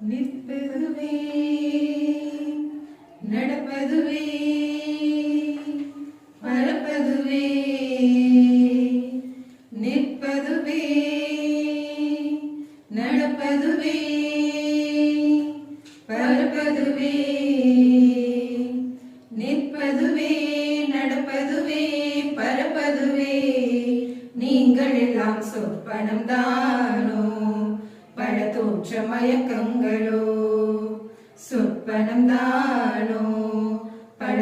நிற்பதுவே நடப்பதுவே பரப்பதுவே நிற்பதுவே நடப்பதுவே பரப்பதுவே நிற்பதுவே நடப்பதுவே பரப்பதுவே நீங்கள் எல்லாம் சொற்பனம் தானோ பல தோற்ற மயக்கம் சொப்பனம் தானோ பல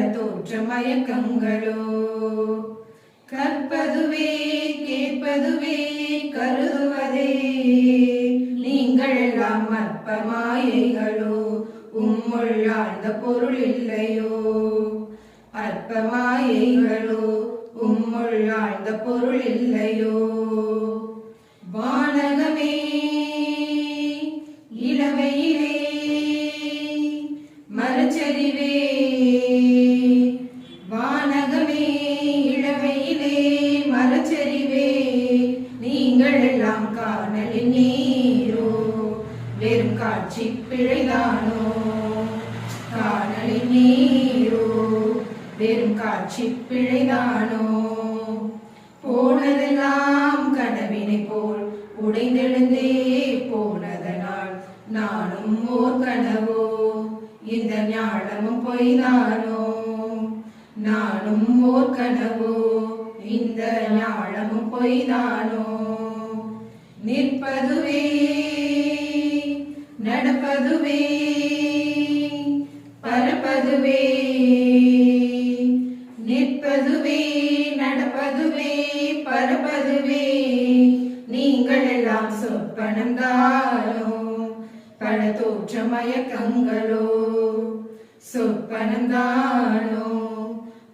மயக்கங்களோ கற்பதுவே கேட்பதுவே கருதுவதே. நீங்கள் எல்லாம் அற்ப மாயைகளோ உம்முள் ஆழ்ந்த பொருள் இல்லையோ. அற்ப மாயைகளோ உம்முள் ஆழ்ந்த பொருள் இல்லையோ. வான காட்சி பிழைதானோ காணலி நீரோ? வெறும் காட்சி பிழைதானோ போனதெல்லாம் கனவினை போல் உடைந்தெழுந்தே போனதனால் நானும் ஓர் கனவோ? இந்த ஞானமும் பொய்தானோ? நானும் ஓர் கனவோ? இந்த ஞானமும் பொய்தானோ? நிற்பதுவே நடப்பதுவே பரப்பதுவே நிற்பதுவே நடப்பதுவே பரப்பதுவே. நீங்கள் எல்லாம் சொப்பனம் தானோ பல தோற்ற மயக்கங்களோ சொப்பனம் தானோ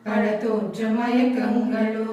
பல தோற்ற மயக்கங்களோ